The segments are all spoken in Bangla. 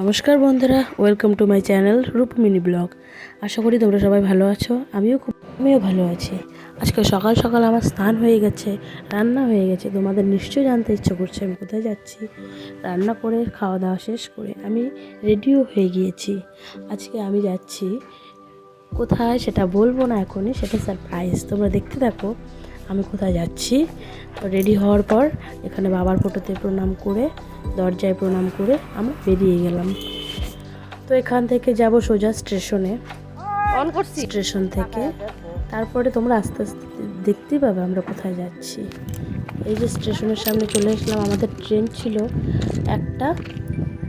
নমস্কার বন্ধুরা welcome to my channel Rupmini blog. আশা করি তোমরা সবাই ভালো আছো, আমিও খুব, আমিও ভালো আছি। আজকে সকাল সকাল আমার স্নান হয়ে গেছে, রান্না হয়ে গেছে। তোমাদের নিশ্চয়ই জানতে ইচ্ছে করছে আমি কোথায় যাচ্ছি। রান্না করে খাওয়া দাওয়া শেষ করে আমি রেডিও হয়ে গিয়েছি। আজকে আমি যাচ্ছি, কোথায় সেটা বলব না এখনই, সেটা সারপ্রাইজ তোমরা দেখতে থাকো। আমি কোথায় যাচ্ছি? তো রেডি হওয়ার পর এখানে বাবার ফটোতে প্রণাম করে দরজায় প্রণাম করে আমরা বেরিয়ে গেলাম। তো এখান থেকে যাব সোজা স্টেশনে অন করছি। স্টেশন থেকে। তারপরে তোমরা আস্তে আস্তে দেখতেই পাবে আমরা কোথায় যাচ্ছি। এই যে স্টেশনের সামনে চলে এসলাম আমাদের ট্রেন ছিল একটা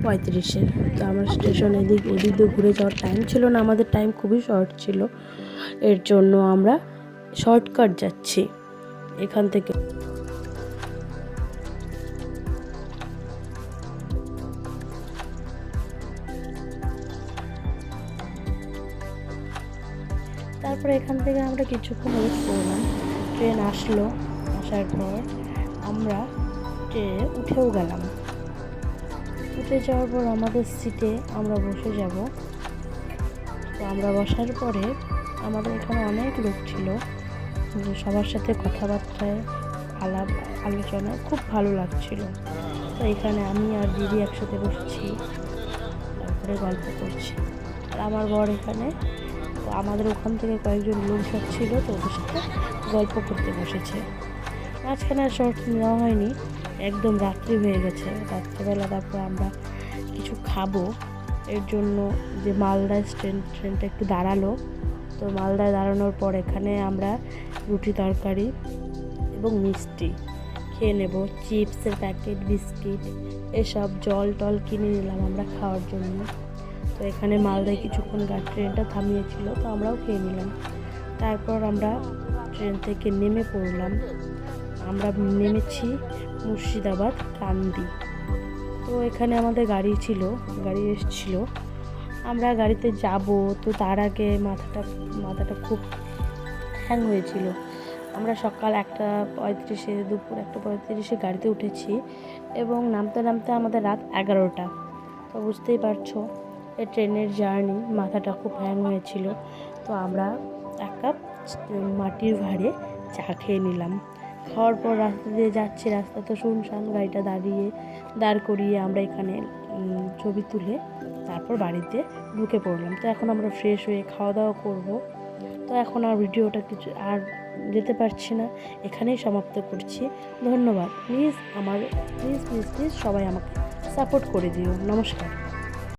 পঁয়ত্রিশের তো আমার স্টেশন এদিক ওদিক দিয়ে ঘুরে যাওয়ার টাইম ছিল না আমাদের টাইম খুবই শর্ট ছিল। এর জন্য আমরা শর্টকাট যাচ্ছি। এখান থেকে। তারপরে এখান থেকে আমরা কিছুক্ষণ ওয়েট করলাম। ট্রেন আসলো, আসার পর আমরা ট্রেনে উঠেও গেলাম। উঠে যাওয়ার পর আমাদের সিটে আমরা বসে যাব। তো আমরা বসার পরে আমাদের এখানে অনেক লোক ছিল। সবার সাথে কথাবার্তায় আলাপ, আলোচনা খুব ভালো লাগছিল। তো এখানে আমি আর দিদি একসাথে বসেছি, তারপরে গল্প করছি। আর আমার বর এখানে, তো আমাদের ওখান থেকে কয়েকজন লোক সব ছিল তো ওদের সাথে গল্প করতে বসেছে। মাঝখানে আর শর্ট নেওয়া হয়নি, একদম রাত্রি হয়ে গেছে। রাত্রিবেলা তারপর আমরা কিছু খাব, এর জন্য যে মালদায় ট্রেন ট্রেনটা একটু দাঁড়াল তো মালদায় দাঁড়ানোর পর এখানে আমরা রুটি তরকারি এবং মিষ্টি খেয়ে নেব। চিপসের প্যাকেট, বিস্কিট, এসব জল টল কিনে নিলাম আমরা খাওয়ার জন্য। তো এখানে মালদায় কিছুক্ষণ গা, ট্রেনটা থামিয়েছিল, তো আমরাও খেয়ে নিলাম। তারপর আমরা ট্রেন থেকে নেমে পড়লাম। আমরা নেমেছি মুর্শিদাবাদ কান্দি তো এখানে আমাদের গাড়ি ছিল, গাড়ি এসছিল। আমরা গাড়িতে যাব, তো তার আগে মাথাটা মাথাটা খুব হ্যাং হয়েছিল। আমরা সকাল একটা পঁয়ত্রিশে, দুপুর একটা পঁয়ত্রিশে গাড়িতে উঠেছি এবং নামতে নামতে আমাদের রাত এগারোটা। তো বুঝতেই পারছ, এই ট্রেনের জার্নি মাথাটা খুব হ্যাং হয়েছিল। তো আমরা এক কাপ মাটির ভাঁড়ে চা খেয়ে নিলাম। খাওয়ার পর রাস্তা দিয়ে যাচ্ছি রাস্তা তো শুনশান গাড়িটা দাঁড়িয়ে, দাঁড় করিয়ে আমরা এখানে ছবি তুলে তারপর বাড়িতে ঢুকে পড়লাম। তো এখন আমরা ফ্রেশ হয়ে খাওয়া দাওয়া করব। তো এখন আর ভিডিওটা কিছু আর যেতে পারছি না। এখানেই সমাপ্ত করছি। ধন্যবাদ। প্লিজ আমার প্লিজ প্লিজ প্লিজ সবাই আমাকে সাপোর্ট করে দিও। নমস্কার।